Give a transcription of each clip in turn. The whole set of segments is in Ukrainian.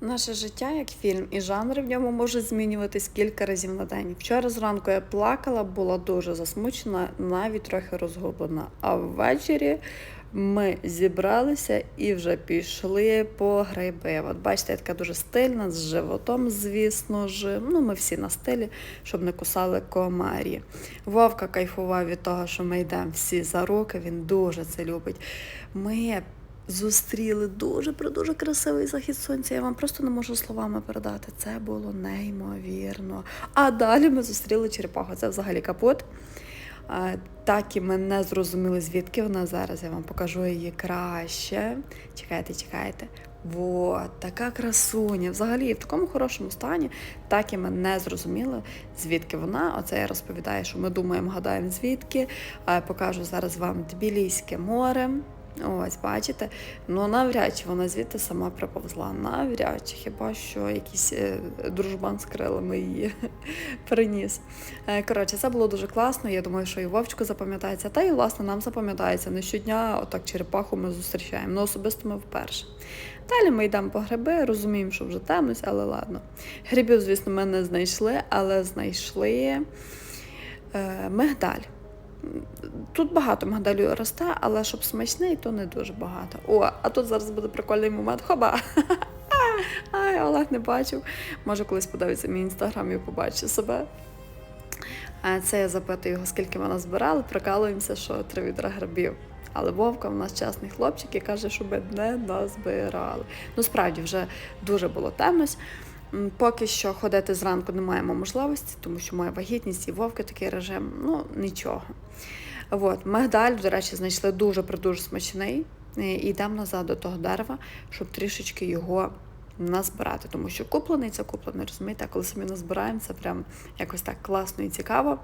Наше життя як фільм, і жанри в ньому можуть змінюватись кілька разів на день. Вчора зранку я плакала, була дуже засмучена, навіть трохи розгублена. А ввечері ми зібралися і вже пішли по гриби. От бачите, я така дуже стильна, з животом, звісно ж. Ну, ми всі на стилі, щоб не кусали комарі. Вовка кайфував від того, що ми йдемо всі за руки, він дуже це любить. Ми зустріли дуже дуже красивий захід сонця. Я вам просто не можу словами передати. Це було неймовірно. А далі ми зустріли черепаху. Це взагалі капот. Так і ми не зрозуміли, звідки вона зараз. Я вам покажу її краще. Чекайте, чекайте. Вот, така красуня. Взагалі в такому хорошому стані, так і ми не зрозуміли, звідки вона. Оце я розповідаю, що ми думаємо, гадаємо звідки. Покажу зараз вам Тбіліське море. Ось, бачите, ну навряд чи вона звідти сама приповзла. Навряд чи хіба що якийсь е, дружбан з крилами її приніс. Е, коротше, це було дуже класно. Я думаю, що і Вовчку запам'ятається, та і власне нам запам'ятається. Не щодня отак черепаху ми зустрічаємо. Ну особисто ми вперше. Далі ми йдемо по гриби, розуміємо, що вже темність, але ладно. Грибів, звісно, ми не знайшли, але знайшли е, мигдаль. Тут багато мигдалю росте, але щоб смачний, то не дуже багато. О, а тут зараз буде прикольний момент. Хоба! Ай, Олег не бачив. Може, колись подивиться мій інстаграм і побачить себе. Це я запитую його, скільки ми назбирали, прикалуємося, що три відра грибів. Але Вовка в нас чесний хлопчик і каже, щоб не назбирали. Ну, справді, вже дуже було темнось. Поки що ходити зранку не маємо можливості, тому що моя вагітність і вовки такий режим, ну нічого. От, мигдаль, до речі, знайшли дуже дуже смачний. Е, І йдемо назад до того дерева, щоб трішечки його назбирати. Тому що куплений це куплений, розумієте, а коли самі назбираємо, це прям якось так класно і цікаво.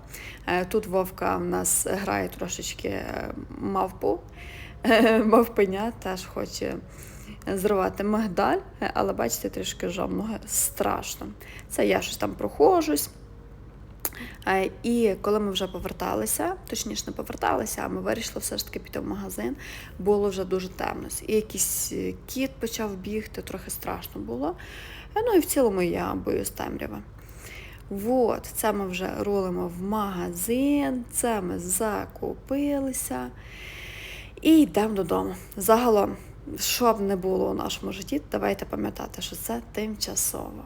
Е, Тут вовка в нас грає трошечки е, мавпу. Е, Мавпеня теж хоче зривати мигдаль, але бачите, трішки жав страшно. Це я щось там проходжусь. Е, І коли ми вже поверталися, точніше не поверталися, а ми вирішили все ж таки піти в магазин, було вже дуже темно. І якийсь кіт почав бігти, трохи страшно було. Е, Ну і в цілому я боюсь темряви. От, це ми вже рулимо в магазин, це ми закупилися і йдемо додому. Загалом, що б не було у нашому житті, давайте пам'ятати, що це тимчасово.